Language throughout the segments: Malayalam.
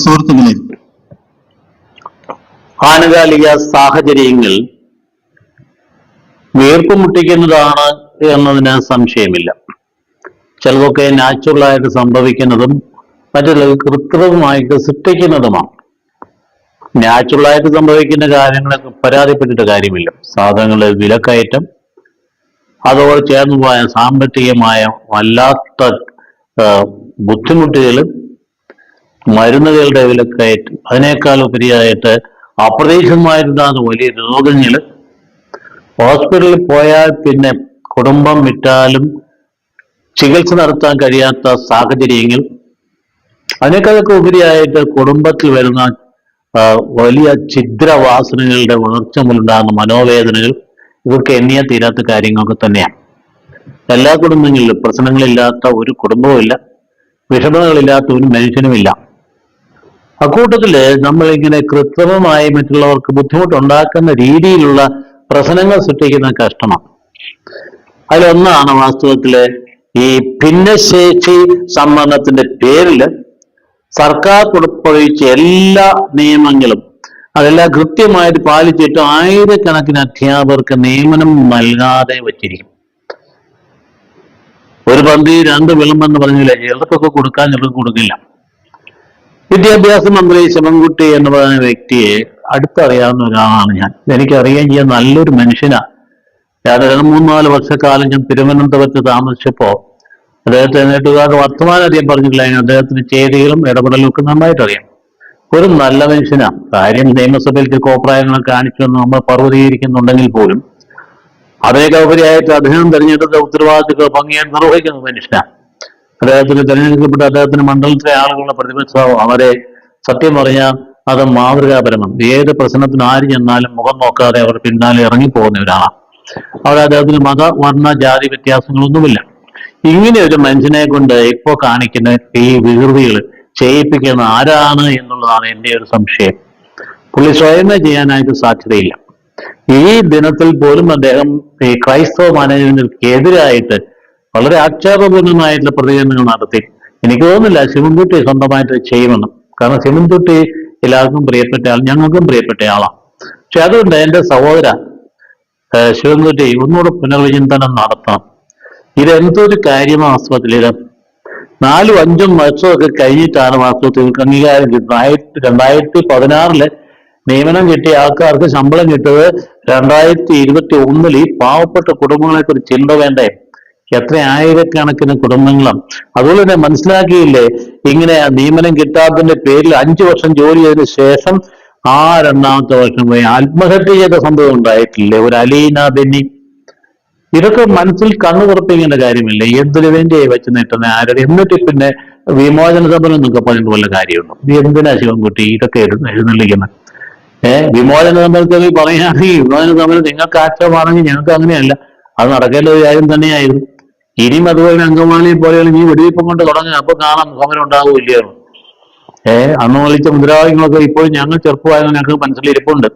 സുഹൃത്തുക്കളെ ആനുകാലിക സാഹചര്യങ്ങൾ വീർപ്പ് മുട്ടിക്കുന്നതാണ് എന്നതിന് സംശയമില്ല. ചിലതൊക്കെ നാച്ചുറലായിട്ട് സംഭവിക്കുന്നതും മറ്റുള്ളത് കൃത്രിമമായിട്ട് സൃഷ്ടിക്കുന്നതുമാണ്. നാച്ചുറലായിട്ട് സംഭവിക്കുന്ന കാര്യങ്ങളൊക്കെ പരാതിപ്പെട്ടിട്ട് കാര്യമില്ല. സാധനങ്ങളുടെ വിലക്കയറ്റം അതോട് ചേർന്നു പോയ സാമ്പത്തികമായ വല്ലാത്ത ബുദ്ധിമുട്ടുകൾ മരുന്നുകളുടെ വിലക്കയറ്റം അതിനേക്കാൾ ഉപരിയായിട്ട് അപ്രതീക്ഷിതമായിട്ടുണ്ടാകുന്ന വലിയ രോഗങ്ങൾ ഹോസ്പിറ്റലിൽ പോയാൽ പിന്നെ കുടുംബം വിട്ടാലും ചികിത്സ നടത്താൻ കഴിയാത്ത സാഹചര്യങ്ങൾ. അതിനേക്കാളൊക്കെ ഉപരിയായിട്ട് കുടുംബത്തിൽ വരുന്ന വലിയ ഛിദ്രവാസനകളുടെ വളർച്ച മുതലുണ്ടാകുന്ന മനോവേദനകൾ ഇവർക്ക് എണ്ണിയാൽ തീരാത്ത കാര്യങ്ങളൊക്കെ തന്നെയാണ് എല്ലാ കുടുംബങ്ങളിലും പ്രശ്നങ്ങളില്ലാത്ത ഒരു കുടുംബവുമില്ല. വിഷമതകളില്ലാത്ത ഒരു മനുഷ്യനുമില്ല. അക്കൂട്ടത്തിൽ നമ്മളിങ്ങനെ കൃത്രിമമായി മറ്റുള്ളവർക്ക് ബുദ്ധിമുട്ടുണ്ടാക്കുന്ന രീതിയിലുള്ള പ്രശ്നങ്ങൾ സൃഷ്ടിക്കുന്ന കഷ്ടമാണ് അതിലൊന്നാണ് വാസ്തവത്തിൽ ഈ ഭിന്നശേഷി സംവരണത്തിന്റെ പേരിൽ സർക്കാർ പുറപ്പെടുവിച്ച എല്ലാ നിയമങ്ങളും അതെല്ലാം കൃത്യമായിട്ട് പാലിച്ചിട്ട് ആയിരക്കണക്കിന് അധ്യാപകർക്ക് നിയമനം നൽകാതെ വച്ചിരിക്കും. ഒരു പന്തി രണ്ട് വിളമ്പെന്ന് പറഞ്ഞില്ലേ? ചിലർക്കൊക്കെ കൊടുക്കാൻ ചിലർക്ക് കൊടുക്കില്ല. വിദ്യാഭ്യാസ മന്ത്രി ശിവൻകുട്ടി എന്ന് പറയുന്ന വ്യക്തിയെ അടുത്തറിയാവുന്ന ഒരാളാണ് ഞാൻ. എനിക്കറിയാൻ ചെയ്യാൻ നല്ലൊരു മനുഷ്യനാണ് ഞാൻ രണ്ട് മൂന്ന് നാല് വർഷക്കാലം ഞാൻ തിരുവനന്തപുരത്ത് താമസിച്ചപ്പോ അദ്ദേഹത്തെ നേട്ടുകാരുടെ വർത്തമാനം അധികം പറഞ്ഞിട്ടില്ല. അദ്ദേഹത്തിന് ചെയ്തികളും ഇടപെടലും ഒക്കെ നന്നായിട്ട് അറിയാം. ഒരു നല്ല മനുഷ്യനാണ് കാര്യം നിയമസഭയിൽ കോപ്രായങ്ങൾ കാണിച്ചു കാണിച്ചുവെന്ന് നമ്മൾ പർവതീകരിക്കുന്നുണ്ടെങ്കിൽ പോലും അതിനേക്കാൾ ഉപരിയായിട്ട് അദ്ദേഹം തിരഞ്ഞെടുത്ത ഉത്തരവാദിത്തങ്ങൾ ഭംഗിയായി നിർവഹിക്കുന്ന മനുഷ്യനാണ് അദ്ദേഹത്തിന് തെരഞ്ഞെടുക്കപ്പെട്ട അദ്ദേഹത്തിന് മണ്ഡലത്തിലെ ആളുകളുടെ പ്രതിപക്ഷവും അവരെ സത്യം പറഞ്ഞാൽ അത് മാതൃകാപരമാണ്. ഏത് പ്രശ്നത്തിന് ആര് ചെന്നാലും മുഖം നോക്കാതെ അവർ പിന്നാലെ ഇറങ്ങിപ്പോകുന്ന ഒരാളാണ്. അവിടെ അദ്ദേഹത്തിന് മത വർണ ജാതി വ്യത്യാസങ്ങളൊന്നുമില്ല. ഇങ്ങനെ ഒരു മനുഷ്യനെ കൊണ്ട് ഇപ്പോ കാണിക്കുന്ന ഈ വികൃതികൾ ചെയ്യിപ്പിക്കുന്ന ആരാണ് എന്നുള്ളതാണ് എന്റെ ഒരു സംശയം. പുള്ളി സ്വയമേ ചെയ്യാനായിട്ട് സാധ്യതയില്ല. ഈ ദിനത്തിൽ പോലും അദ്ദേഹം ഈ ക്രൈസ്തവ മാനേജ്മെന്റിനെതിരായിട്ട് വളരെ ആക്ഷേപപൂർണമായിട്ടുള്ള പ്രതികരണങ്ങൾ നടത്തി. എനിക്ക് തോന്നുന്നില്ല ശിവൻകുട്ടി സ്വന്തമായിട്ട് ചെയ്യുമെന്ന്. കാരണം ശിവൻകുട്ടി എല്ലാവർക്കും പ്രിയപ്പെട്ട ആൾ ഞങ്ങൾക്കും പ്രിയപ്പെട്ട ആളാണ് പക്ഷെ അതുകൊണ്ട് എന്റെ സഹോദര ശിവൻകുട്ടി ഒന്നുകൂടെ പുനർവിചിന്തനം നടത്തണം. ഇതെന്തൊരു കാര്യമാണ് വാസ്തവത്തിൽ ഇത് നാലും അഞ്ചും വർഷമൊക്കെ കഴിഞ്ഞിട്ടാണ് വാസ്തവത്തിൽ അംഗീകാരം കിട്ടുന്നത്. രണ്ടായിരത്തി പതിനാറിൽ നിയമനം കിട്ടിയ ആൾക്കാർക്ക് ശമ്പളം കിട്ടിയത് രണ്ടായിരത്തി ഇരുപത്തി ഒന്നിൽ ഈ പാവപ്പെട്ട കുടുംബങ്ങളെ കുറിച്ച് ചിന്ത വേണ്ടേ? എത്ര ആയിരക്കണക്കിന് കുടുംബങ്ങളും. അതുപോലെ തന്നെ മനസ്സിലാക്കിയില്ലേ ഇങ്ങനെ നിയമനം കിട്ടാത്തതിന്റെ പേരിൽ അഞ്ചു വർഷം ജോലി ചെയ്തതിനു ശേഷം ആ രണ്ടാമത്തെ വർഷം പോയി. ആത്മഹത്യ ചെയ്ത സംഭവം ഉണ്ടായിട്ടില്ലേ? ഒരു അലീന ബെന്നി. ഇതൊക്കെ മനസ്സിൽ കണ്ണു തുറപ്പിക്കേണ്ട കാര്യമില്ല. എന്തിനു വേണ്ടി വെച്ച് നീട്ടുന്ന ആരുടെ? എന്നിട്ട് പിന്നെ വിമോചന സമരം എന്നൊക്കെ പറഞ്ഞിട്ട് വല്ല കാര്യമുണ്ടോ? എന്തിനാ ശിവൻകുട്ടി ഇതൊക്കെ എഴുന്ന- എഴുന്നള്ളിക്കുന്നത്? ഏഹ് വിമോചന സമരത്തിൽ പറയുകയാണെങ്കിൽ വിമോചന സമരം നിങ്ങൾക്ക് ആക്ഷേപമാണെങ്കിൽ ഞങ്ങൾക്ക് അങ്ങനെയല്ല. അത് നടക്കേണ്ട ഒരു കാര്യം തന്നെയായിരുന്നു. ഇനിയും അതുപോലെ അങ്കമാലി പോലെയുള്ള ഈ വെടിവെപ്പം കൊണ്ട് തുടങ്ങുക അപ്പൊ കാണാം സമരം ഉണ്ടാവില്ല ഏഹ് അന്ന് വിളിച്ച മുദ്രാവാക്യങ്ങളൊക്കെ ഇപ്പോഴും ഞങ്ങൾ ചെറുപ്പമായത് ഞങ്ങൾക്ക് മനസ്സിലിരിപ്പുണ്ട്.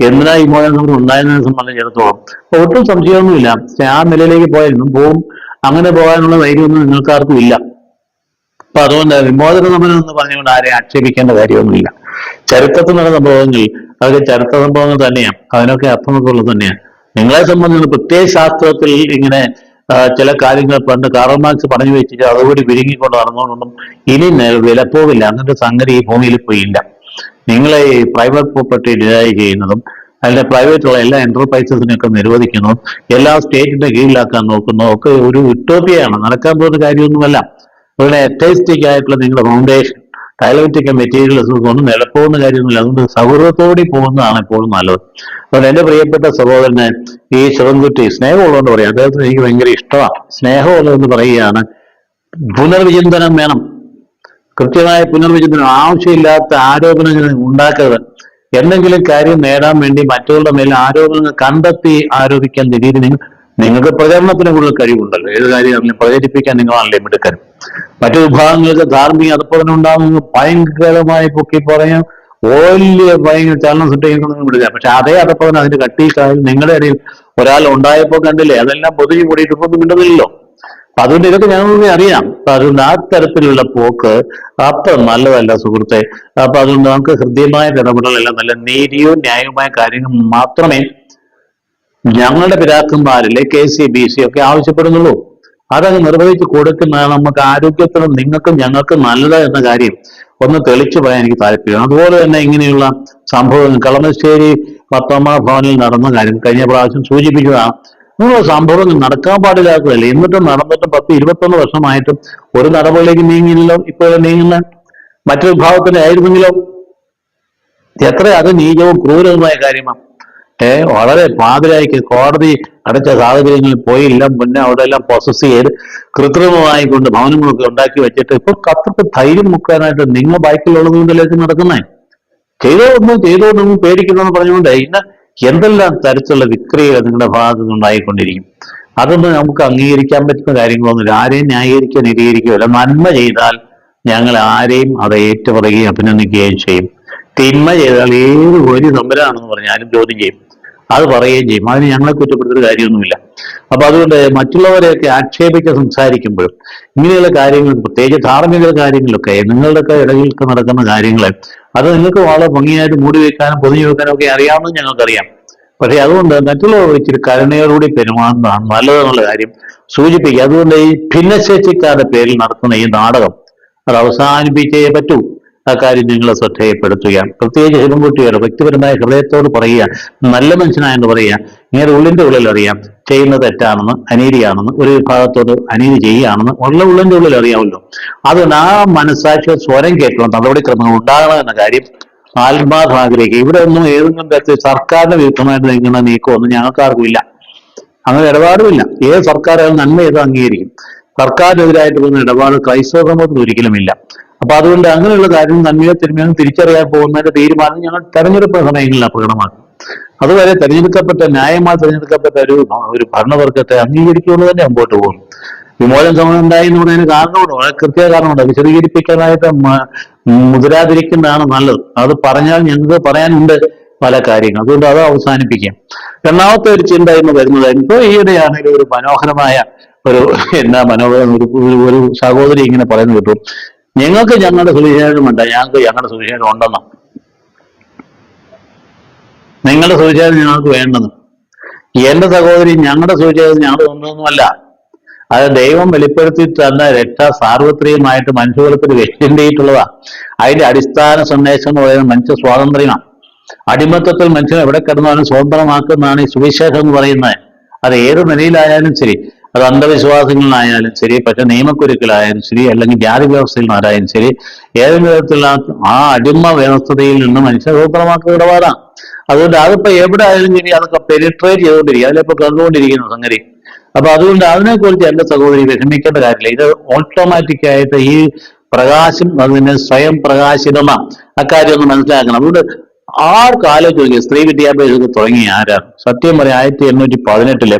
എന്തിനാ ഈ മോചനം സമരം ഉണ്ടായതിനെ സംബന്ധിച്ചിടത്തോളം ഒട്ടും സംശയമൊന്നുമില്ല. ആ നിലയിലേക്ക് പോയാലും പോവും. അങ്ങനെ പോകാനുള്ള ധൈര്യമൊന്നും നിങ്ങൾക്കാർക്കും ഇല്ല. അപ്പൊ അതുകൊണ്ട് വിമോചന സമരം എന്ന് പറഞ്ഞുകൊണ്ട് ആരെ ആക്ഷേപിക്കേണ്ട കാര്യമൊന്നുമില്ല. ചരിത്രത്തിൽ നടന്ന സംഭവങ്ങൾ അതൊക്കെ ചരിത്ര സംഭവങ്ങൾ തന്നെയാണ് അതിനൊക്കെ അർത്ഥമൊക്കെ ഉള്ളത് തന്നെയാണ് നിങ്ങളെ സംബന്ധിച്ച് പ്രത്യേക ശാസ്ത്രത്തിൽ ഇങ്ങനെ ചില കാര്യങ്ങൾ പണ്ട് കാറൽ മാർക്സ് പറഞ്ഞു വെച്ചിട്ട് അതുകൂടി വിരുങ്ങിക്കൊണ്ട് നടന്നുകൊണ്ടൊന്നും ഇനി വിലപ്പോവില്ല അങ്ങനത്തെ സംഗതി ഈ ഭൂമിയിൽ പോയില്ല. നിങ്ങളെ ഈ പ്രൈവറ്റ് പ്രോപ്പർട്ടി ഡിനൈ ചെയ്യുന്നതും അതിന്റെ പ്രൈവറ്റുള്ള എല്ലാ എന്റർപ്രൈസസിനെയൊക്കെ നിരോധിക്കുന്നതും എല്ലാ സ്റ്റേറ്റിന്റെ കീഴിലാക്കാൻ നോക്കുന്നതും ഒക്കെ ഒരു വിട്ടോപ്പിയാണ് നടക്കാൻ പോകുന്ന കാര്യമൊന്നുമല്ല. അതുപോലെ അറ്റൈസ്റ്റിക് ആയിട്ടുള്ള നിങ്ങളുടെ ഫൗണ്ടേഷൻ ഡയലക്റ്റിക് മെറ്റീരിയൽസ് ഒന്നും നിലപ്പോകുന്ന കാര്യമൊന്നുമില്ല. അതുകൊണ്ട് സൗഹൃദത്തോടെ പോകുന്നതാണ് എപ്പോഴും നല്ലത്. അതുകൊണ്ട് എന്റെ പ്രിയപ്പെട്ട സഹോദരന് ഈ ശിവൻകുട്ടി സ്നേഹമുള്ളതുകൊണ്ട് പറയാം. അദ്ദേഹത്തിന് എനിക്ക് ഭയങ്കര ഇഷ്ടമാണ്. സ്നേഹമുള്ളതെന്ന് പറയുകയാണ് പുനർവിചിന്തനം വേണം. കൃത്യമായ പുനർവിചിന്തനം ആവശ്യമില്ലാത്ത ആരോപണങ്ങൾ ഉണ്ടാക്കരുത്. എന്തെങ്കിലും കാര്യം നേടാൻ വേണ്ടി മറ്റുള്ളവരുടെ മേൽ ആരോപണങ്ങൾ കണ്ടെത്തി ആരോപിക്കാൻ നിങ്ങൾ നിങ്ങൾക്ക് പ്രചരണത്തിന് കൂടുതൽ കഴിവുണ്ടല്ലോ. ഏത് കാര്യം പ്രചരിപ്പിക്കാൻ നിങ്ങളാണല്ലേ മിടുക്കൻ മറ്റു വിഭാഗങ്ങൾക്ക് ധാർമ്മിക അതുപോലെ ഉണ്ടാകുന്ന. ഭയങ്കരമായി പൊക്കി പറയാം. വലിയ ഭയങ്കര ചലനം സൃഷ്ടിക്കുന്നൊന്നും വിടുകയാണ് പക്ഷെ അതേ അതപ്പം അതിന്റെ കട്ടി നിങ്ങളുടെ ഇടയിൽ ഒരാൾ ഉണ്ടായപ്പോ കണ്ടില്ലേ അതെല്ലാം പൊതുവി കൂടിയിട്ട് ഇപ്പൊ മിണ്ടുന്നില്ലല്ലോ. അപ്പൊ അതുകൊണ്ട് ഇതൊക്കെ ഞങ്ങൾക്ക് അറിയാം. അതുകൊണ്ട് ആ തരത്തിലുള്ള പോക്ക് അത്ര നല്ലതല്ല സുഹൃത്തെ. അപ്പൊ അതുകൊണ്ട് നമുക്ക് ഹൃദ്യമായ ഇടപെടലെല്ലാം നല്ല നീതിയോ ന്യായവുമായ കാര്യങ്ങൾ മാത്രമേ ഞങ്ങളുടെ പിതാക്കന്മാരിലെ കെ സി ബി സി ഒക്കെ ആവശ്യപ്പെടുന്നുള്ളൂ. അതങ്ങ് നിർവഹിച്ചു കൊടുക്കുന്നതാണ് നമുക്ക് ആരോഗ്യത്തിനും നിങ്ങൾക്കും ഞങ്ങൾക്കും നല്ലത് എന്ന കാര്യം ഒന്ന് തെളിച്ചു പറയാൻ എനിക്ക് താല്പര്യം അതുപോലെ തന്നെ ഇങ്ങനെയുള്ള സംഭവങ്ങൾ കളമശ്ശേരി പത്തൊമ്പത് ഭവനിൽ നടന്ന കാര്യം കഴിഞ്ഞ പ്രാവശ്യം സൂചിപ്പിച്ചതാണ്. ഇങ്ങനെയുള്ള സംഭവങ്ങൾ നടക്കാൻ പാടില്ലാത്തതല്ലേ? എന്നിട്ടും നടന്നിട്ടും പത്ത് ഇരുപത്തൊന്ന് വർഷമായിട്ടും ഒരു നടപടിയിലേക്ക് നീങ്ങിയില്ലല്ലോ? ഇപ്പോൾ നീങ്ങുന്ന? മറ്റൊരു വിഭാഗത്തിന്റെ ആയിരുന്നെങ്കിലോ എത്ര അത് നീചവും ക്രൂരവുമായ കാര്യമാണ്. വളരെ പാതിരായിക്ക് കോടതി അടച്ച സാഹചര്യങ്ങളിൽ പോയില്ല. മുന്നേ അവിടെ എല്ലാം പ്രോസസ് ചെയ്ത് കൃത്രിമമായി കൊണ്ട് ഭവനങ്ങളൊക്കെ ഉണ്ടാക്കി വെച്ചിട്ട് ഇപ്പൊ കത്തിട്ട് ധൈര്യം മുക്കാനായിട്ട് നിങ്ങൾ ബൈക്കിലുള്ളത് കൊണ്ടല്ലേക്ക് നടക്കുന്നേ? ചെയ്തോ ഒന്നും ചെയ്തോ ഒന്നും പേടിക്കണമെന്ന് പറഞ്ഞുകൊണ്ട് ഇന്ന് എന്തെല്ലാം തരത്തിലുള്ള വിക്രിയകൾ നിങ്ങളുടെ ഭാഗത്ത് നിന്നുണ്ടായിക്കൊണ്ടിരിക്കും അതൊന്നും നമുക്ക് അംഗീകരിക്കാൻ പറ്റുന്ന കാര്യങ്ങളൊന്നുമില്ല. ആരെയും ന്യായീകരിക്കാൻ നിരീകരിക്കുകയല്ല നന്മ ചെയ്താൽ ഞങ്ങൾ ആരെയും അത് ഏറ്റുപറയുകയും അഭിനന്ദിക്കുകയും ചെയ്യും. തിന്മ ചെയ്താൽ ഏത് ഒരു നമ്പരാണെന്ന് പറഞ്ഞാലും ചോദ്യം ചെയ്യും. അത് പറയുകയും ചെയ്യും. അതിന് ഞങ്ങളെ കുറ്റപ്പെടുത്തുന്ന കാര്യമൊന്നുമില്ല. അപ്പൊ അതുകൊണ്ട് മറ്റുള്ളവരെയൊക്കെ ആക്ഷേപിച്ച് സംസാരിക്കുമ്പോഴും ഇങ്ങനെയുള്ള കാര്യങ്ങൾ പ്രത്യേകിച്ച് ധാർമ്മിക കാര്യങ്ങളൊക്കെ നിങ്ങളുടെയൊക്കെ ഇടയിലൊക്കെ നടക്കുന്ന കാര്യങ്ങളെ അത് നിങ്ങൾക്ക് വളരെ ഭംഗിയായിട്ട് മൂടി വെക്കാനും പൊതിഞ്ഞു വെക്കാനും ഒക്കെ അറിയാമെന്ന് ഞങ്ങൾക്കറിയാം. പക്ഷെ അതുകൊണ്ട് മറ്റുള്ളവർ ഇച്ചിരി കരുണയോടുകൂടി പെരുമാറുന്നതാണ് നല്ലതെന്നുള്ള കാര്യം സൂചിപ്പിക്കുക. അതുകൊണ്ട് ഈ ഭിന്നശേഷിക്കാരുടെ പേരിൽ നടത്തുന്ന ഈ നാടകം അത് അവസാനിപ്പിച്ചേ പറ്റൂ. ആ കാര്യം നിങ്ങളെ ശ്രദ്ധയപ്പെടുത്തുക. പ്രത്യേകിച്ച് ശിവൻകുട്ടിയുടെ വ്യക്തിപരമായ ഹൃദയത്തോട് പറയുക നല്ല മനുഷ്യനായെന്ന് പറയുക ഇങ്ങനെ ഉള്ളിന്റെ ഉള്ളിൽ അറിയാം ചെയ്യുന്ന തെറ്റാണെന്ന് അനീതിയാണെന്ന് ഒരു വിഭാഗത്തോട് അനീതി ചെയ്യുകയാണെന്ന് ഉള്ള ഉള്ളിന്റെ ഉള്ളിൽ അറിയാമല്ലോ. അതുകൊണ്ട് ആ മനസ്സാക്ഷി സ്വരം കേൾക്കണം നടപടിക്രമങ്ങൾ ഉണ്ടാകണം എന്ന കാര്യം ആത്മാർത്ഥം ആഗ്രഹിക്കുക. ഇവിടെ ഒന്നും ഏതെങ്കിലും തരത്തിൽ സർക്കാരിന്റെ വിരുദ്ധമായിട്ട് നീങ്ങുന്ന നീക്കമൊന്നും ഞങ്ങൾക്കാർക്കും ഇല്ല. അങ്ങനെ ഇടപാടുമില്ല. ഏത് സർക്കാർ നന്മ ചെയ്ത് അംഗീകരിക്കും. സർക്കാരിനെതിരായിട്ട് പോകുന്ന ഇടപാട് ക്രൈസ്തവ സമൂഹത്തിൽ ഒരിക്കലുമില്ല. അപ്പൊ അതുകൊണ്ട് അങ്ങനെയുള്ള കാര്യം നന്മയോ തിന്മയോ തിരിച്ചറിയാൻ പോകുന്നതിന്റെ തീരുമാനം ഞങ്ങൾ തെരഞ്ഞെടുപ്പ് സമയങ്ങളിൽ അപകടമാക്കും. അതുവരെ തെരഞ്ഞെടുക്കപ്പെട്ട ന്യായമായി തെരഞ്ഞെടുക്കപ്പെട്ട ഒരു ഒരു ഭരണവർഗത്തെ അംഗീകരിച്ചുകൊണ്ട് തന്നെ മുമ്പോട്ട് പോകും വിമോചന ഉണ്ടായി എന്ന് പറയുന്നതിന് കാരണമുണ്ട് വളരെ കൃത്യ കാരണമുണ്ട്. വിശദീകരിപ്പിക്കാനായിട്ട് മുതിരാതിരിക്കുന്നതാണ് നല്ലത്. അത് പറഞ്ഞാൽ ഞങ്ങൾക്ക് പറയാനുണ്ട് പല കാര്യങ്ങൾ. അതുകൊണ്ട് അത് അവസാനിപ്പിക്കാം. രണ്ടാമത്തെ ഒരു ചിന്ത എന്ന് വരുന്നത് ഇപ്പൊ ഈയിടെയാണെങ്കിൽ ഒരു മനോഹരമായ ഒരു എന്താ മനോഹരം ഒരു- ഒരു സഹോദരി ഇങ്ങനെ പറയുന്നു കിട്ടും. ഞങ്ങൾക്ക് ഞങ്ങളുടെ സുവിശേഷമുണ്ട് ഞങ്ങൾക്ക് ഞങ്ങളുടെ സുവിശേഷം ഉണ്ടെന്ന്. നിങ്ങളുടെ സുവിശേഷം ഞങ്ങൾക്ക് വേണ്ടെന്ന്. എന്റെ സഹോദരി ഞങ്ങളുടെ സുവിശേഷം ഞങ്ങൾ ഒന്നൊന്നുമല്ല അത് ദൈവം വെളിപ്പെടുത്തി തന്ന രക്ഷ സാർവത്രികമായിട്ട് മനുഷ്യകുലത്തിൽ വെച്ചിട്ടുള്ളതാ അതിന്റെ അടിസ്ഥാന സന്ദേശം എന്ന് പറയുന്നത് മനുഷ്യ സ്വാതന്ത്ര്യമാണ്. അടിമത്തത്തിൽ മനുഷ്യൻ എവിടെ കിടന്നാലും സ്വതന്ത്രമാക്കുന്നതാണ് ഈ സുവിശേഷം എന്ന് പറയുന്നത്. അത് ഏത് നിലയിലായാലും ശരി. അത് അന്ധവിശ്വാസങ്ങളിലായാലും ശരി പക്ഷെ നിയമക്കുരുക്കളായാലും ശരി അല്ലെങ്കിൽ ജാതി വ്യവസ്ഥയിലായാലും ശരി ഏതെങ്കിലും വിധത്തിലുള്ള ആ അടിമ വ്യവസ്ഥതയിൽ നിന്ന് മനുഷ്യ സ്വതന്ത്രമാക്കുന്ന ഇടപാടാണ്. അതുകൊണ്ട് അതിപ്പോ എവിടെ ആയാലും ശരി അതൊക്കെ പെനിട്രേറ്റ് ചെയ്തുകൊണ്ടിരിക്കും. അതിലിപ്പോ കണ്ടുകൊണ്ടിരിക്കുന്ന സംഗതി. അപ്പൊ അതുകൊണ്ട് അതിനെക്കുറിച്ച് എന്റെ സഹോദരി വിഷമിക്കേണ്ട കാര്യമില്ല. ഇത് ഓട്ടോമാറ്റിക് ആയിട്ട് ഈ പ്രകാശം അതിന് സ്വയം പ്രകാശിതമാണ്. അക്കാര്യം ഒന്ന് മനസ്സിലാക്കണം. അതുകൊണ്ട് ആർക്ക് ആലോചിച്ച് സ്ത്രീ വിദ്യാഭ്യാസത്തിൽ തുടങ്ങി ആരാണ്? സത്യം പറയാം ആയിരത്തി എണ്ണൂറ്റി പതിനെട്ടിൽ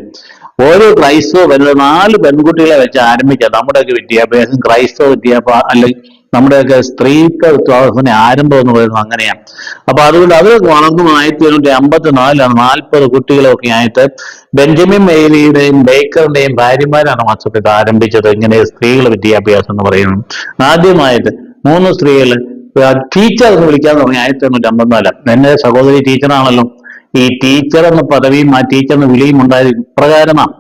ഓരോ ക്രൈസ്തവ വരുന്നത് നാല് പെൺകുട്ടികളെ വെച്ച് ആരംഭിക്കുക. നമ്മുടെയൊക്കെ വിദ്യാഭ്യാസം ക്രൈസ്തവ വിദ്യാഭ്യാസം അല്ലെങ്കിൽ നമ്മുടെയൊക്കെ സ്ത്രീത്വ വിശ്വാസത്തിന്റെ ആരംഭം എന്ന് പറയുന്നത് അങ്ങനെയാണ് അപ്പൊ അതുകൊണ്ട് അത് വളർന്നു ആയിരത്തി എണ്ണൂറ്റി അമ്പത്തി നാലിലാണ് നാൽപ്പത് കുട്ടികളൊക്കെ ആയിട്ട് ബെഞ്ചമിൻ മെയ്ലിയുടെയും ബേക്കറിന്റെയും ഭാര്യമാരാണ് വാസ്തവത്തിൽ ആരംഭിച്ചത്. ഇങ്ങനെ സ്ത്രീകൾ വിദ്യാഭ്യാസം എന്ന് പറയുന്നത്. ആദ്യമായിട്ട് മൂന്ന് സ്ത്രീകൾ ടീച്ചർ എന്ന് വിളിക്കാൻ തുടങ്ങി ആയിരത്തി എണ്ണൂറ്റി അമ്പത്തിനാല്. എന്റെ സഹോദരി ടീച്ചറാണല്ലോ. ഈ ടീച്ചർ എന്ന പദവിയും ആ ടീച്ചർ എന്ന വിളിയും ഉണ്ടായത് ഇപ്രകാരമാണ്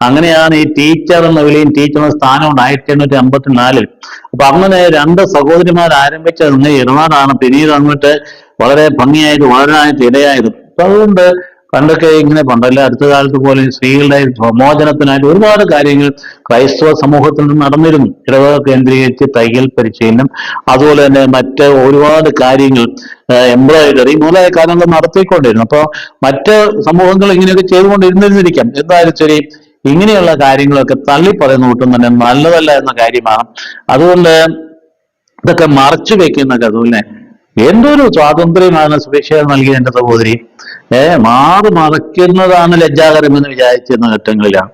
അങ്ങനെയാണ് ഈ ടീച്ചർ എന്ന വിളിയും ടീച്ചർ എന്ന സ്ഥാനവും ആയിരത്തി എണ്ണൂറ്റി അമ്പത്തിനാലിൽ അപ്പൊ അങ്ങനെ രണ്ട് സഹോദരിമാർ ആരംഭിച്ച ഇടനാടാണ്. പിന്നീട് അങ്ങോട്ട് വളരെ ഭംഗിയായിട്ട് വളരെ ഇടയായത്. അതുകൊണ്ട് പണ്ടൊക്കെ ഇങ്ങനെ പണ്ടല്ല അടുത്ത കാലത്ത് പോലെ സ്ത്രീകളുടെ പ്രമോചനത്തിനായിട്ട് ഒരുപാട് കാര്യങ്ങൾ ക്രൈസ്തവ സമൂഹത്തിൽ നിന്ന് നടന്നിരുന്നു. ഇടവക കേന്ദ്രീകരിച്ച് തയ്യൽ പരിശീലനം അതുപോലെ തന്നെ മറ്റ് ഒരുപാട് കാര്യങ്ങൾ എംബ്രോയിഡറി മുതലായ കാര്യങ്ങൾ നടത്തിക്കൊണ്ടിരുന്നു. അപ്പോൾ മറ്റ് സമൂഹങ്ങൾ ഇങ്ങനെയൊക്കെ ചെയ്തുകൊണ്ടിരുന്നിരുന്നിരിക്കാം എന്തായാലും ശരി ഇങ്ങനെയുള്ള കാര്യങ്ങളൊക്കെ തള്ളി പറയുന്ന കൂട്ടം തന്നെ നല്ലതല്ല എന്ന കാര്യമാണ്. അതുകൊണ്ട് ഇതൊക്കെ മറച്ചു വെക്കുന്ന അതുപോലെ എന്തൊരു സ്വാതന്ത്ര്യമാണ് സുരക്ഷ നൽകിയ എന്റെ സഹോദരി? ഏർ മാറി മറയ്ക്കുന്നതാണ് ലജ്ജാകരം എന്ന് വിചാരിച്ചിരുന്ന ഘട്ടങ്ങളിലാണ്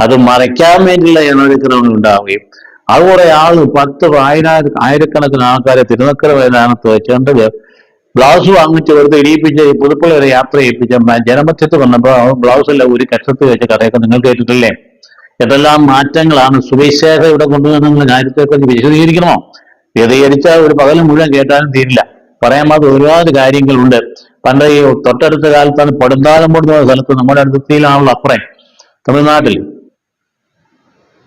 അത് മറയ്ക്കാൻ വേണ്ടിയുള്ള നടപടിക്രമങ്ങൾ ഉണ്ടാവുകയും അത് കുറെ ആൾ പത്ത് ആയിരം ആയിരക്കണക്കിന് ആൾക്കാരെ തിരുനക്കര മൈതാനത്ത് വെച്ചുകൊണ്ട് ബ്ലൗസ് വാങ്ങിച്ച് വെറുതെ ഇടിയിപ്പിച്ച് പുതുപ്പള്ളി വരെ യാത്ര ചെയ്യിപ്പിച്ച ജനമധ്യത്ത് വന്നപ്പോ ബ്ലൗസ് എല്ലാം ഒരു കക്ഷത്ത് വെച്ച് കടയൊക്കെ നിങ്ങൾ കേട്ടിട്ടില്ലേ? എന്തെല്ലാം മാറ്റങ്ങളാണ് സുവിശേഷം ഇവിടെ കൊണ്ടുവന്നുള്ള കാര്യത്തെക്കുറിച്ച് വിശദീകരിക്കണോ? വിശദീകരിച്ചാൽ ഒരു പകൽ മുഴുവൻ കേട്ടാലും തീരില്ല. പറയാൻ മാത്രം ഒരുപാട് കാര്യങ്ങളുണ്ട്. പണ്ട് ഈ തൊട്ടടുത്ത കാലത്താണ് പടുന്താലംപോട് എന്ന സ്ഥലത്ത് നമ്മുടെ അടുത്തത്തിലാണല്ലോ അപ്പുറം. തമിഴ്നാട്ടിൽ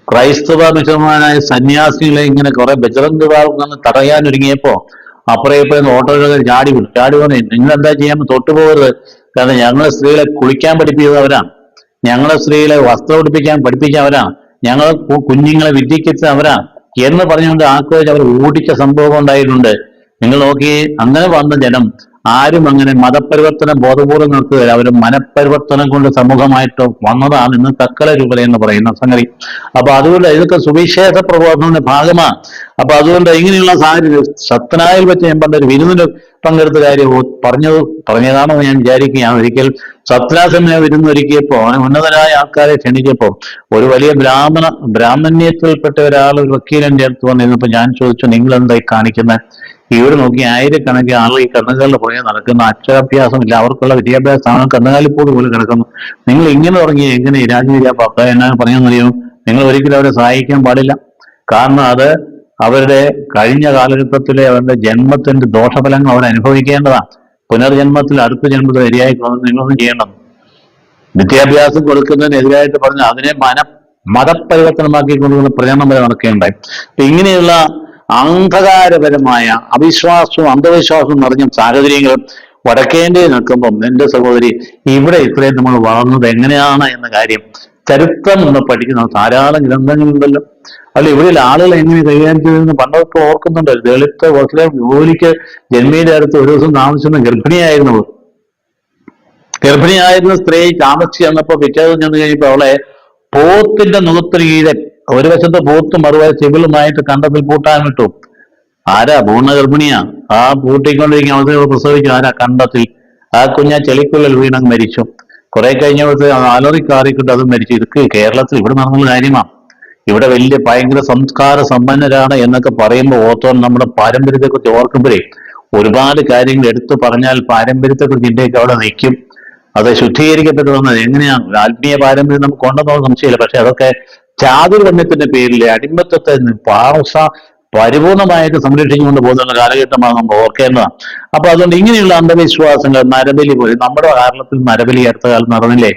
ക്രൈസ്തവ മിഷന്മാരായ സന്യാസികളെ ഇങ്ങനെ കുറെ ബജറംഗ് ബാബു തടയാൻ ഒരുങ്ങിയപ്പോ അപ്പുറം ഇപ്പുറം ഓട്ടോകൾ ചാടി വിട്ടു. ചാടി പറഞ്ഞു നിങ്ങൾ എന്താ ചെയ്യാൻ തൊട്ടു പോകരുത്? കാരണം ഞങ്ങളെ സ്ത്രീകളെ കുളിക്കാൻ പഠിപ്പിച്ചത് അവരാണ് ഞങ്ങളെ സ്ത്രീകളെ വസ്ത്രം ഉടുപ്പിക്കാൻ പഠിപ്പിച്ചവരാണ് ഞങ്ങളെ കുഞ്ഞുങ്ങളെ വിദ്യയ്ക്കെത്തവരാണ് എന്ന് പറഞ്ഞുകൊണ്ട് ആക്രോശം അവർ ഓടിച്ച സംഭവം ഉണ്ടായിട്ടുണ്ട്. നിങ്ങൾ നോക്കി അങ്ങനെ വന്ന ജനം ആരും അങ്ങനെ മതപരിവർത്തനം ബോധപൂർവം നടത്തുകയില്ല അവർ മനപരിവർത്തനം കൊണ്ട് സമൂഹമായിട്ട് വന്നതാണ് ഇന്ന് തക്കല രൂപത എന്ന് പറയുന്ന സംഗതി. അപ്പൊ അതുകൊണ്ട് ഇതൊക്കെ സുവിശേഷ പ്രബോധനത്തിന്റെ ഭാഗമാണ്. അപ്പൊ അതുകൊണ്ട് ഇങ്ങനെയുള്ള സാഹചര്യം സത്തനായിൽ വെച്ച് ഞാൻ പണ്ടൊരു വിരുന്നിന് പങ്കെടുത്ത കാര്യം പറഞ്ഞത് പറഞ്ഞതാണെന്ന് ഞാൻ വിചാരിക്കുകയാണ്. ഒരിക്കൽ സത്രാസമയ വിരുന്നൊരുക്കിയപ്പോ ഉന്നതരായ ആൾക്കാരെ ക്ഷണിച്ചപ്പോ ഒരു വലിയ ബ്രാഹ്മണ ബ്രാഹ്മണ്യത്തിൽപ്പെട്ട ഒരാൾ ഒരു വക്കീലിന്റെ അടുത്ത് വന്നിരുന്നപ്പോ ഞാൻ ചോദിച്ചു നിങ്ങൾ എന്തായി കാണിക്കുന്നത് ഇവർ നോക്കി ആയിരക്കണക്കിന് ആളുകൾ ഈ കന്നുകാലിന്റെ പുറകെ നടക്കുന്ന അക്ഷരാഭ്യാസം ഇല്ല അവർക്കുള്ള വിദ്യാഭ്യാസമാണ് കന്നുകാലിപ്പോട് പോലും കിടക്കുന്നു. നിങ്ങൾ ഇങ്ങനെ തുടങ്ങി എങ്ങനെ ഈ രാജ്യം പക്ക എന്നാണ് പറഞ്ഞെന്നറിയോ നിങ്ങൾ ഒരിക്കലും അവരെ സഹായിക്കാൻ പാടില്ല. കാരണം അത് അവരുടെ കഴിഞ്ഞ കാലഘട്ടത്തിലെ അവരുടെ ജന്മത്തിന്റെ ദോഷഫലങ്ങൾ അവർ അനുഭവിക്കേണ്ടതാണ്. പുനർജന്മത്തിൽ അടുത്ത ജന്മത്തിൽ ശരിയായി നിങ്ങളൊന്നും ചെയ്യേണ്ടത് വിദ്യാഭ്യാസം കൊടുക്കുന്നതിനെതിരായിട്ട് പറഞ്ഞ അതിനെ മന മതപരിവർത്തനമാക്കി കൊണ്ടുള്ള പ്രചരണം വരെ നടക്കുകയുണ്ടായി. ഇങ്ങനെയുള്ള അന്ധകാരപരമായ അവിശ്വാസവും അന്ധവിശ്വാസവും നിറഞ്ഞ സാഹചര്യങ്ങൾ വടക്കേണ്ടി നിൽക്കുമ്പം എന്റെ സഹോദരി ഇവിടെ ഇത്രയും നമ്മൾ വളർന്നത് എങ്ങനെയാണ് എന്ന കാര്യം ചരിത്രം നമ്മൾ പഠിക്കുന്ന ധാരാളം ഗ്രന്ഥങ്ങളുണ്ടല്ലോ അല്ല ഇവിടെ ആളുകൾ എങ്ങനെ കൈകാര്യം ചെയ്തെന്ന് പണ്ടൊക്കെ ഓർക്കുന്നുണ്ട് ദളിത് മുസ്ലിം ജോലിക്ക് ജന്മിയുടെ അടുത്ത് ഒരു ദിവസം താമസിച്ചിരുന്ന ഗർഭിണിയായിരുന്നു. ഗർഭിണിയായിരുന്ന സ്ത്രീ താമസിച്ച് ചെന്നപ്പോ പിറ്റേ ദിവസം ചെന്ന് കഴിഞ്ഞപ്പോ അവളെ പോത്തിന്റെ നുകത്തിന് കീഴെ ഒരു വശത്ത് പോത്തും മറുവശത്ത് ചെവിളുമായിട്ട് കണ്ടത്തിൽ പൂട്ടാൻ വിട്ടു ആരാ? പൂർണ ഗർഭിണിയാ ആ പൂട്ടിക്കൊണ്ടിരിക്കുന്ന അവസരങ്ങൾ പ്രസവിച്ചു ആരാ? കണ്ടത്തിൽ. ആ കുഞ്ഞ ചെളിക്കുള്ളിൽ വീണങ്ങ് മരിച്ചു. കുറെ കഴിഞ്ഞപ്പോഴത്തെ അലറി കാറിക്കിട്ട് അത് മരിച്ചു. ഇതൊക്കെ കേരളത്തിൽ ഇവിടെ നടന്നുള്ള കാര്യമാണ് ഇവിടെ വലിയ ഭയങ്കര സംസ്കാര സമ്പന്നരാണ് എന്നൊക്കെ പറയുമ്പോൾ ഓത്തോൺ നമ്മുടെ പാരമ്പര്യത്തെക്കുറിച്ച് ഓർക്കുമ്പോഴേ ഒരുപാട് കാര്യങ്ങൾ എടുത്തു പറഞ്ഞാൽ പാരമ്പര്യത്തെക്കുറിച്ച് ഇന്ത്യയ്ക്ക് അവിടെ നിൽക്കും. അത് ശുദ്ധീകരിക്കപ്പെട്ടു വന്നത് എങ്ങനെയാണ് ആത്മീയ പാരമ്പര്യം നമുക്ക് ഉണ്ടെന്നുള്ള സംശയമില്ല. പക്ഷെ അതൊക്കെ ചാതുർവർണത്തിന്റെ പേരിൽ അടിമത്തത്തെ പാർസ പരിപൂർണമായിട്ട് സംരക്ഷിച്ചുകൊണ്ട് പോകുന്ന കാലഘട്ടമാണ് നമ്മൾ ഓർക്കേണ്ടതാണ്. അപ്പൊ അതുകൊണ്ട് ഇങ്ങനെയുള്ള അന്ധവിശ്വാസങ്ങൾ നരബലി പോലെ നമ്മുടെ കേരളത്തിൽ നരബലി അടുത്ത കാലം നടന്നില്ലേ?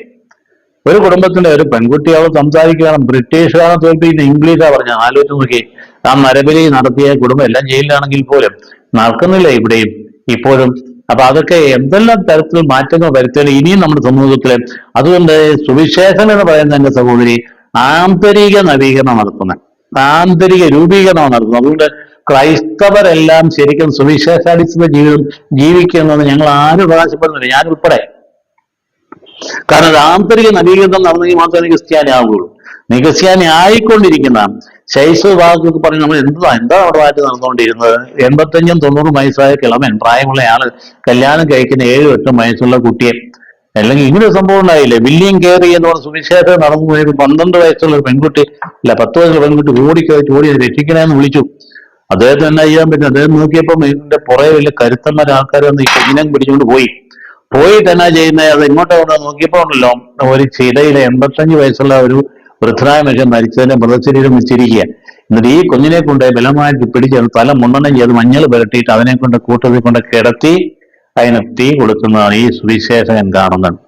ഒരു കുടുംബത്തിന്റെ ഒരു പെൺകുട്ടി അവൾ സംസാരിക്കുകയാണ് ബ്രിട്ടീഷുകാരെ തോൽപ്പിക്കുന്ന ഇംഗ്ലീഷാ പറഞ്ഞ ആലോചിച്ച് നോക്കി. ആ നരബലി നടത്തിയ കുടുംബം എല്ലാം ജയിലിലാണെങ്കിൽ പോലും നടക്കുന്നില്ല ഇവിടെയും ഇപ്പോഴും. അപ്പൊ അതൊക്കെ എന്തെല്ലാം തരത്തിൽ മാറ്റങ്ങൾ വരുത്തിയാലും ഇനിയും നമ്മുടെ സമൂഹത്തിൽ അതുകൊണ്ട് സുവിശേഷം എന്ന് പറയുന്ന എന്റെ സഹോദരി ആന്തരിക നവീകരണം നടത്തുന്നത് ആന്തരിക രൂപീകരണം നടത്തുന്നത് അതുകൊണ്ട് ക്രൈസ്തവരെല്ലാം ശരിക്കും സുവിശേഷാടിസ്ഥിത ജീവിതം ജീവിക്കുന്നത് ഞങ്ങൾ ആരും അവകാശപ്പെടുന്നില്ല. ഞാൻ ഉൾപ്പെടെ. കാരണം ഒരു ആന്തരിക നവീകരണം നടന്നെങ്കിൽ മാത്രമേ ക്രിസ്ത്യാനി ആവുകയുള്ളൂ. നീ ക്രിസ്ത്യാനി ആയിക്കൊണ്ടിരിക്കുന്നതാണ് ശൈശവ ഭാഗത്തൊക്കെ പറഞ്ഞ് നമ്മൾ എന്താ എന്താ അവിടെ മാറ്റി നടന്നുകൊണ്ടിരുന്നത്? എൺപത്തഞ്ചും തൊണ്ണൂറും വയസ്സായ കിളമൻ പ്രായമുള്ള ആൾ കല്യാണം കഴിക്കുന്ന ഏഴും എട്ടും വയസ്സുള്ള കുട്ടിയെ അല്ലെങ്കിൽ ഇങ്ങനെ സംഭവം ഉണ്ടായില്ലേ? വില്യം കേറി എന്ന് പറഞ്ഞ സുവിശേഷം നടന്നു പോയത് പന്ത്രണ്ട് വയസ്സുള്ള ഒരു പെൺകുട്ടി അല്ല പത്ത് വയസ്സുള്ള പെൺകുട്ടി ഓടിക്കഴിച്ച് ഓടി രക്ഷിക്കണമെന്ന് വിളിച്ചു. അദ്ദേഹത്തിന് എന്നാ ചെയ്യാൻ പറ്റും? അദ്ദേഹം നോക്കിയപ്പം ഇതിന്റെ പുറകെ വലിയ കരുത്തന്മാർ ആൾക്കാർ വന്ന് ഈ കുഞ്ഞിനെ പിടിച്ചുകൊണ്ട് പോയി. പോയിട്ട് എന്നാ ചെയ്യുന്നത് അത് ഇങ്ങോട്ട് കൊണ്ട് നോക്കിയപ്പോ ഉണ്ടല്ലോ ഒരു ചിതയിലെ എൺപത്തഞ്ച് വയസ്സുള്ള ഒരു വൃദ്ധനായ മനുഷ്യൻ മരിച്ചതിന്റെ മൃതശരീരം വെച്ചിരിക്കുക എന്നിട്ട് ഈ കുഞ്ഞിനെ കൊണ്ട് ബലമായിട്ട് പിടിച്ച് തല മുണ്ണെണ്ണം ചെയ്ത് മഞ്ഞൾ പുരട്ടിയിട്ട് അതിനെ കൊണ്ട് കൂട്ടത്തിൽ കൊണ്ട് കിടത്തി അതിന് തീ കൊടുക്കുന്നതാണ് ഈ സുവിശേഷകൻ കാണുന്നത്.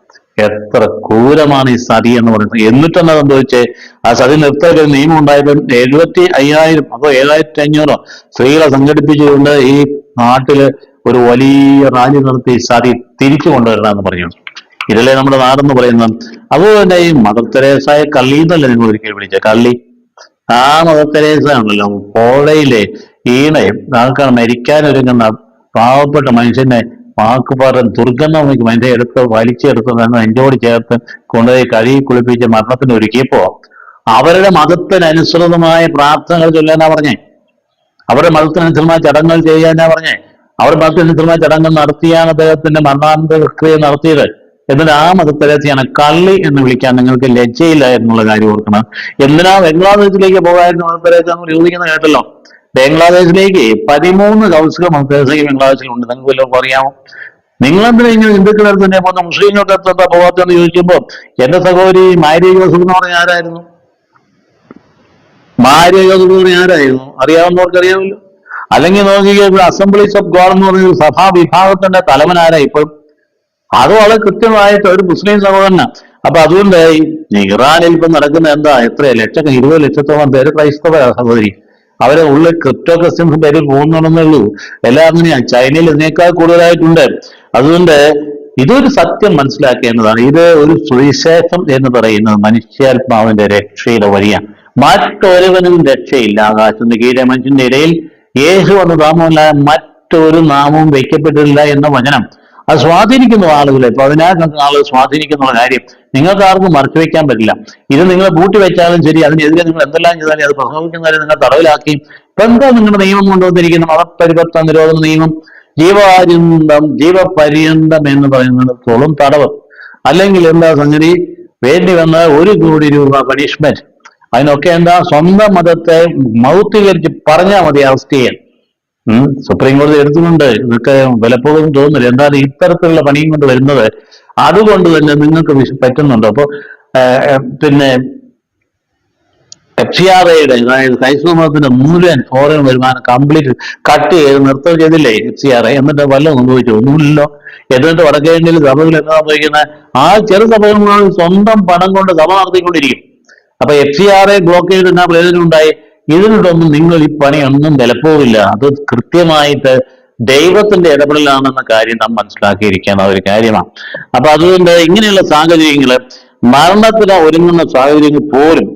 എത്ര ക്രൂരമാണ് ഈ സതി എന്ന് പറയുന്നത്. എന്നിട്ടെന്നാ സംഭവിച്ചേ? ആ സതി നിർത്തൽ ഒരു നിയമം ഉണ്ടായപ്പോൾ എഴുപത്തി അയ്യായിരം അതോ ഏഴായിരത്തി അഞ്ഞൂറോ സ്ത്രീകളെ സംഘടിപ്പിച്ചുകൊണ്ട് ഈ നാട്ടിൽ ഒരു വലിയ റാലി നടത്തി സതി തിരിച്ചു കൊണ്ടുവരണമെന്ന് പറഞ്ഞു. ഇതല്ലേ നമ്മുടെ നാടെന്ന് പറയുന്നത് അതുപോലെ തന്നെ ഈ മദർ തെരേസായ കള്ളി എന്നല്ലേ നിങ്ങൾ ഒരിക്കൽ വിളിച്ച? കള്ളി. ആ മദർ തെരേസ ആണല്ലോ പോഴയിലെ ഈണയും ആൾക്കാർ മരിക്കാനൊരുങ്ങുന്ന പാവപ്പെട്ട മനുഷ്യനെ വാക്കുപാടം ദുർഗന്ധം മനുഷ്യ എടുത്ത് വലിച്ചെടുത്ത് തന്നെ നെഞ്ചോട് ചേർത്ത് കൊണ്ടുപോയി കഴുകി കുളിപ്പിച്ച് മരണത്തിന് ഒരുക്കിയപ്പോ അവരുടെ മതത്തിനനുസൃതമായ പ്രാർത്ഥനകൾ ചൊല്ലാനാ പറഞ്ഞേ. അവരുടെ മതത്തിനനുസൃതമായ ചടങ്ങുകൾ ചെയ്യാനാ പറഞ്ഞേ. അവരുടെ മതത്തിനനുസൃതമായ ചടങ്ങുകൾ നടത്തിയാണ് അദ്ദേഹത്തിന്റെ മരണാന്തക്രിയ നടത്തിയത്. എന്നിട്ട് ആ മതത്തിലേക്കാണ് കള്ളി എന്ന് വിളിക്കാൻ നിങ്ങൾക്ക് ലജ്ജയില്ല എന്നുള്ള കാര്യം ഓർക്കണം. എന്തിനാ ബംഗ്ലാദേശിലേക്ക് പോകാൻ മതത്തിലേക്ക് ചോദിക്കുന്ന കേട്ടല്ലോ. ബംഗ്ലാദേശിലേക്ക് പതിമൂന്ന് കൗൺസിലർ മതത്തരേസയ്ക്ക് ബംഗ്ലാദേശിലുണ്ട് നിങ്ങൾക്ക് വല്ലതും അറിയാമോ? നിങ്ങളെന്തിനാ ഇങ്ങനെ ഹിന്ദുക്കളുടെ തന്നെ പോകുന്ന? മുസ്ലിങ്ങളുടെ അടുത്ത് എന്താ പോകാത്തെന്ന് ചോദിക്കുമ്പോൾ എന്റെ സഹോദരി മാര്യ ജോസഫ് എന്ന് പറഞ്ഞ ആരായിരുന്നു? മാരിയ ജോസഫ് എന്ന് പറഞ്ഞ ആരായിരുന്നു? അറിയാവുന്നവർക്ക് അറിയാമല്ലോ. അല്ലെങ്കിൽ നോക്കിയ അസംബ്ലീസ് ഓഫ് ഗോഡ് എന്ന് പറഞ്ഞ സഭാ വിഭാഗത്തിന്റെ തലവനാരാ ഇപ്പോഴും? അത് വളരെ കൃത്യമായിട്ട് ഒരു മുസ്ലിം സഹോദരനാ? അപ്പൊ അതുകൊണ്ട് ഇറാനിൽ ഇപ്പൊ നടക്കുന്ന എന്താ? എത്ര ലക്ഷം ഇരുപത് ലക്ഷത്തോളം പേര് ക്രൈസ്തവ സഹോദരി. അവരെ ഉള്ളിൽ ക്രിപ്റ്റോ ക്രിസ്ത്യൻസ് പേരിൽ പോകുന്നുണ്ടെന്നേ ഉള്ളൂ എല്ലാം അങ്ങനെയാണ് ചൈനയിൽ ഇതിനേക്കാൾ കൂടുതലായിട്ടുണ്ട്. അതുകൊണ്ട് ഇതൊരു സത്യം മനസ്സിലാക്കേണ്ടതാണ്. ഇത് ഒരു സുവിശേഷം എന്ന് പറയുന്നത് മനുഷ്യാത്മാവിന്റെ രക്ഷയുടെ വഴിയാണ്. മറ്റൊരുവനും രക്ഷയില്ല. ആകാശത്തിന്റെ കീഴെ മനുഷ്യന്റെ ഇടയിൽ യേശു എന്ന നാമമല്ല മറ്റൊരു നാമവും വയ്ക്കപ്പെട്ടിട്ടില്ല എന്ന വചനം. അത് സ്വാധീനിക്കുന്നു ആളുകളെ പതിനായിരക്കണക്കിന് ആളുകൾ സ്വാധീനിക്കുന്ന കാര്യം നിങ്ങൾക്ക് ആർക്കും മറച്ചു വെക്കാൻ പറ്റില്ല. ഇത് നിങ്ങൾ പൂട്ടി വെച്ചാലും ശരി അതിനെതിരെ നിങ്ങൾ എന്തെല്ലാം ചെയ്താലും അത് പ്രസംഗിക്കുന്നവരെ നിങ്ങൾ തടവിലാക്കി. ഇപ്പൊ എന്താ നിങ്ങളുടെ നിയമം കൊണ്ടുവന്നിരിക്കുന്ന മതപരിവർത്തന നിരോധന നിയമം ജീവാര്യന്തം ജീവപര്യന്തം എന്ന് പറയുന്നത് തൊളും തടവ്. അല്ലെങ്കിൽ എന്താ സംഗതി? വേണ്ടി വന്ന ഒരു കോടി രൂപ പണിഷ്മെന്റ് അതിനൊക്കെ എന്താ? സ്വന്തം മതത്തെ മൗത്തീകരിച്ച് പറഞ്ഞാൽ മതി അറസ്റ്റ് ചെയ്യാൻ. സുപ്രീം കോടതി എടുത്തുകൊണ്ട് ഇതൊക്കെ വിലപ്പോഴും തോന്നുന്നില്ല എന്താണ് ഇത്തരത്തിലുള്ള പണിയും കൊണ്ട് വരുന്നത്? അതുകൊണ്ട് തന്നെ നിങ്ങൾക്ക് പറ്റുന്നുണ്ട് പറ്റുന്നുണ്ടോ. അപ്പൊ പിന്നെ എഫ് സി അതായത് ക്രൈസ്തവ മതത്തിന്റെ മുഴുവൻ ഫോറിൻ വരുമാനം കംപ്ലീറ്റ് കട്ട് ചെയ്ത് നിർത്തം ചെയ്തില്ലേ എഫ് സി ആർ ഐ എന്നിട്ട് വല്ലതും സംഭവിച്ചു? ഒന്നുമില്ലല്ലോ. എന്നിട്ട് വടക്കേ ഇന്ത്യയിൽ സഭകൾ എന്താ സംഭവിക്കുന്നത്? ആ ചെറു സഭകൾ സ്വന്തം പണം കൊണ്ട് സഭ നടത്തിക്കൊണ്ടിരിക്കും. അപ്പൊ എഫ് സി ആർ ബ്ലോക്ക് ചെയ്ത് എന്നാ പ്രയോജനം ഉണ്ടായി ഇതിനോടൊന്നും നിങ്ങൾ ഈ പണി ഒന്നും വിലപ്പോവില്ല. അത് കൃത്യമായിട്ട് ദൈവത്തിന്റെ ഇടപെടലാണെന്ന കാര്യം നാം മനസ്സിലാക്കിയിരിക്കേണ്ട ഒരു കാര്യമാണ്. അപ്പൊ അതുകൊണ്ട് ഇങ്ങനെയുള്ള സാഹചര്യങ്ങൾ മരണത്തിന് ഒരുങ്ങുന്ന സാഹചര്യങ്ങൾ പോലും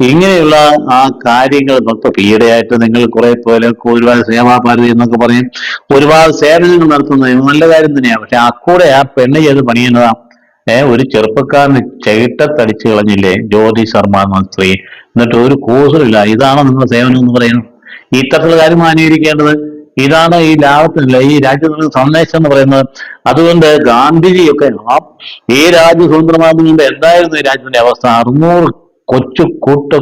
ഇങ്ങനെയുള്ള ആ കാര്യങ്ങൾ നമുക്ക് ഈയിടെയായിട്ട് നിങ്ങൾ കുറെ പോലെ ഒരുപാട് സേവാഭാരതി എന്നൊക്കെ പറയും. ഒരുപാട് സേവനങ്ങൾ നടത്തുന്നത് നല്ല കാര്യം തന്നെയാണ്. പക്ഷെ കൂടെ ആ പെണ്ണ് ചെയ്ത് പണിയുന്നതാ. ഏഹ് ഒരു ചെറുപ്പക്കാരന് ചേട്ടത്തടിച്ചു കളഞ്ഞില്ലേ? ജ്യോതി ശർമ്മ എന്ന സ്ത്രീ. എന്നിട്ട് ഒരു കോഴ്സിലില്ല ഇതാണ് നിങ്ങളുടെ സേവനം എന്ന് പറയുന്നത്? ഇത്തരത്തിലുള്ള കാര്യം അനുകരിക്കേണ്ടത് ഇതാണ് ഈ ലാഭത്തിനല്ല ഈ രാജ്യത്തിനുള്ള സന്ദേശം എന്ന് പറയുന്നത്. അതുകൊണ്ട് ഗാന്ധിജിയൊക്കെ ഈ രാജ്യ സ്വതന്ത്രമാകുന്നതുകൊണ്ട് എന്തായിരുന്നു ഈ രാജ്യത്തിന്റെ അവസ്ഥ? അറുന്നൂറ് കൊച്ചു കൂട്ട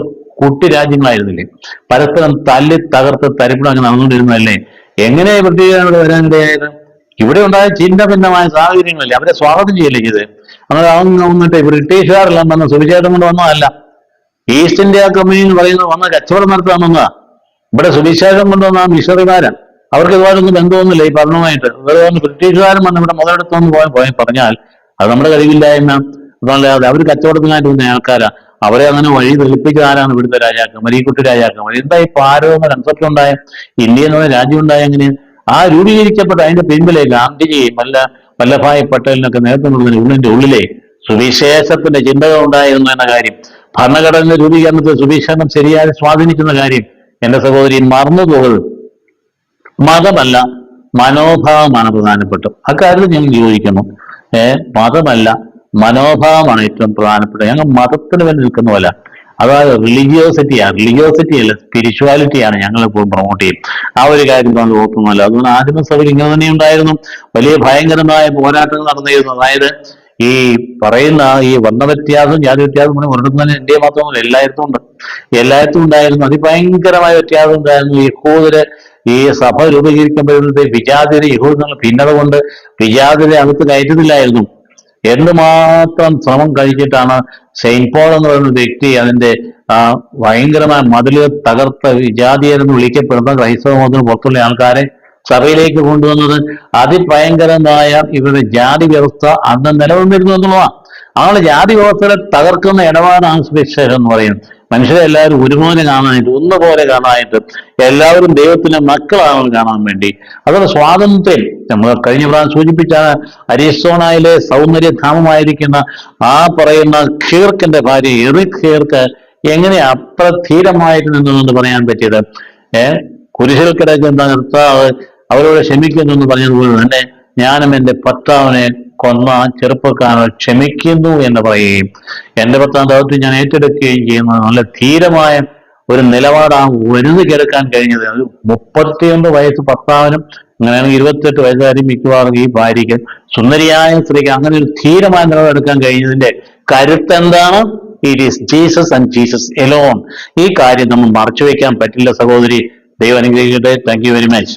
കുട്ടി രാജ്യങ്ങളായിരുന്നില്ലേ? പരസ്പരം തല്ലി തകർത്ത് തരിപ്പിടം അങ്ങനെ നടന്നുകൊണ്ടിരുന്നതല്ലേ? എങ്ങനെ പ്രതികരണം വരാനിടയായത്? ഇവിടെ ഉണ്ടായ ചിന്ത ഭിന്നമായ സാഹചര്യങ്ങളല്ലേ? അവരെ സ്വാഗതം ചെയ്യല്ലേ ചെയ്ത് അങ്ങനെ അവൻ വന്നിട്ട് ബ്രിട്ടീഷുകാരെല്ലാം വന്ന സുവിശേഷം കൊണ്ട് വന്നതല്ല. ഈസ്റ്റ് ഇന്ത്യ കമ്പനി എന്ന് പറയുന്നത് വന്ന കച്ചവടം നടത്താൻ വന്നതാ. ഇവിടെ സുവിശേഷം കൊണ്ടുവന്ന മിഷറിമാരാണ് അവർക്ക് ഇതുമായിട്ടൊന്നും ബന്ധമൊന്നുമില്ല ഈ ഭരണവുമായിട്ട് വെറുതെ ബ്രിട്ടീഷുകാരും വന്ന് ഇവിടെ മുതലെടുത്തോന്ന് പോയി പോയി പറഞ്ഞാൽ അത് നമ്മുടെ കഴിവില്ലായ്മ. അതല്ലാതെ അവർ കച്ചവടത്തിനായിട്ട് വന്ന ആൾക്കാരാ. അവരെ അങ്ങനെ വഴി തെളിപ്പിക്കാനാണ് ഇവിടുത്തെ രാജാക്കം മരീക്കുട്ടി രാജാക്കന്മാർ. എന്താ ഈ പാരവെന്ന കൺസെപ്റ്റ് ഉണ്ടായ? ഇന്ത്യ എന്നുള്ള രാജ്യം ഉണ്ടായ എങ്ങനെ? ആ രൂപീകരിക്കപ്പെട്ട അതിന്റെ പിൻപിലെ ഗാന്ധിജിയും വല്ല വല്ലഭായ് പട്ടേലിനൊക്കെ നേതൃത്വം കൊടുക്കുന്ന ഉള്ളിന്റെ ഉള്ളിലെ സുവിശേഷത്തിന്റെ ചിന്തകൾ ഉണ്ടായിരുന്നു എന്ന കാര്യം ഭരണഘടന രൂപീകരണത്തിൽ സുവിശേഷം ശരിയായി സ്വാധീനിക്കുന്ന കാര്യം എന്റെ സഹോദരി മറന്നു പോകരുത് മതമല്ല മനോഭാവമാണ് പ്രധാനപ്പെട്ടത്. അക്കാര്യത്തിൽ ഞങ്ങൾ ചോദിക്കുന്നു ഏഹ് മതമല്ല മനോഭാവമാണ് ഏറ്റവും പ്രധാനപ്പെട്ടത്. ഞങ്ങൾ മതത്തിന് വേണ്ടി നിൽക്കുന്ന പോലെ. അതായത് റിലിജിയോസിറ്റിയാണ് റിലിജിയോസിറ്റി അല്ല സ്പിരിച്വാലിറ്റിയാണ് ഞങ്ങൾ ഇപ്പോൾ പ്രൊമോട്ട് ചെയ്യും. ആ ഒരു കാര്യം നമ്മൾ ഓർക്കുന്നല്ല അതുകൊണ്ട് ആദിമസഭയിൽ ഇങ്ങനെ തന്നെ ഉണ്ടായിരുന്നു. വലിയ ഭയങ്കരമായ പോരാട്ടങ്ങൾ നടന്നിരുന്നു. അതായത് ഈ പറയുന്ന ഈ വർണവ്യത്യാസം ജാതി വ്യത്യാസം കൂടി ഒരിടത്തും തന്നെ ഇന്ത്യ മാത്രമല്ല എല്ലായിടത്തും ഉണ്ട്. എല്ലായിടത്തും ഉണ്ടായിരുന്നു. അതിഭയങ്കരമായ വ്യത്യാസം ഉണ്ടായിരുന്നു. ഈ യഹൂദര് ഈ സഭ രൂപീകരിക്കുമ്പോഴത്തെ വിജാതിരെ യഹൂദങ്ങൾ ഭിന്നത കൊണ്ട് വിജാതിരെ അകത്ത് കയറ്റുന്നില്ലായിരുന്നു എന്തുമാത്രം ശ്രമം കഴിച്ചിട്ടാണ് സെയിന്റ് പോൾ എന്ന് പറയുന്ന വ്യക്തി അതിന്റെ ആ ഭയങ്കരമായ മതിൽ തകർത്ത വിജാതിയെന്ന് വിളിക്കപ്പെടുന്ന ക്രൈസ്തവ മതത്തിന് പുറത്തുള്ള ആൾക്കാരെ സഭയിലേക്ക് കൊണ്ടുവന്നത് അതിഭയങ്കരമായ ഇവരുടെ ജാതി വ്യവസ്ഥ അന്ന് നിലനിന്നിരുന്നു എന്നുള്ളതാണ്. അങ്ങനെ ജാതി വ്യവസ്ഥയെ തകർക്കുന്ന ഇടപാടാണ് സുഭിക്ഷ എന്ന് പറയുന്നത്. മനുഷ്യരെ എല്ലാവരും ഒരുപോലെ കാണാനായിട്ട് ഒന്നുപോലെ കാണാനായിട്ട് എല്ലാവരും ദൈവത്തിന്റെ മക്കളാണെന്ന് കാണാൻ വേണ്ടി. അതൊരു സ്വാതന്ത്ര്യം. നമ്മൾ കഴിഞ്ഞ പ്രാവശ്യം സൂചിപ്പിച്ച അരിസോണയിലെ സൗന്ദര്യധാമമായിരിക്കുന്ന ആ പറയുന്ന ഖീർക്കിന്റെ ഭാര്യ എറിക് ഖീർക്ക് എങ്ങനെ അത്ര ധീരമായിട്ട് നിന്നെന്ന് പറയാൻ പറ്റിയത്? ഏഹ് കുരിശിൽ കിടക്കുന്ന നിർത്താവ് അവരോട് ക്ഷമിക്കുന്നു എന്ന് പറഞ്ഞതുപോലെ തന്നെ ഞാനും എന്റെ ഭർത്താവിനെ കൊന്ന ചെറുപ്പക്കാരനെ ക്ഷമിക്കുന്നു എന്ന് പറയുകയും എന്റെ ഭർത്താവ് ദൗത്യം ഞാൻ ഏറ്റെടുക്കുകയും ചെയ്യുന്ന നല്ല ധീരമായ ഒരു നിലപാടാണ് വരുന്നു കിടക്കാൻ കഴിഞ്ഞത്. മുപ്പത്തിയൊന്ന് വയസ്സ് ഭർത്താവിനും അങ്ങനെയാണെങ്കിൽ ഇരുപത്തെട്ട് വയസ്സുകാരി മിക്കവാറും ഈ ഭാര്യയ്ക്ക് സുന്ദരിയായ സ്ത്രീക്ക് അങ്ങനെ ഒരു ധീരമായ നിലപാടെടുക്കാൻ കഴിഞ്ഞതിന്റെ കരുത്ത് എന്താണ്? It is Jesus and Jesus alone ഈ കാര്യം നമ്മൾ മറച്ചു വയ്ക്കാൻ പറ്റില്ല സഹോദരി. ദൈവം അനുഗ്രഹിക്കട്ടെ. Thank you very much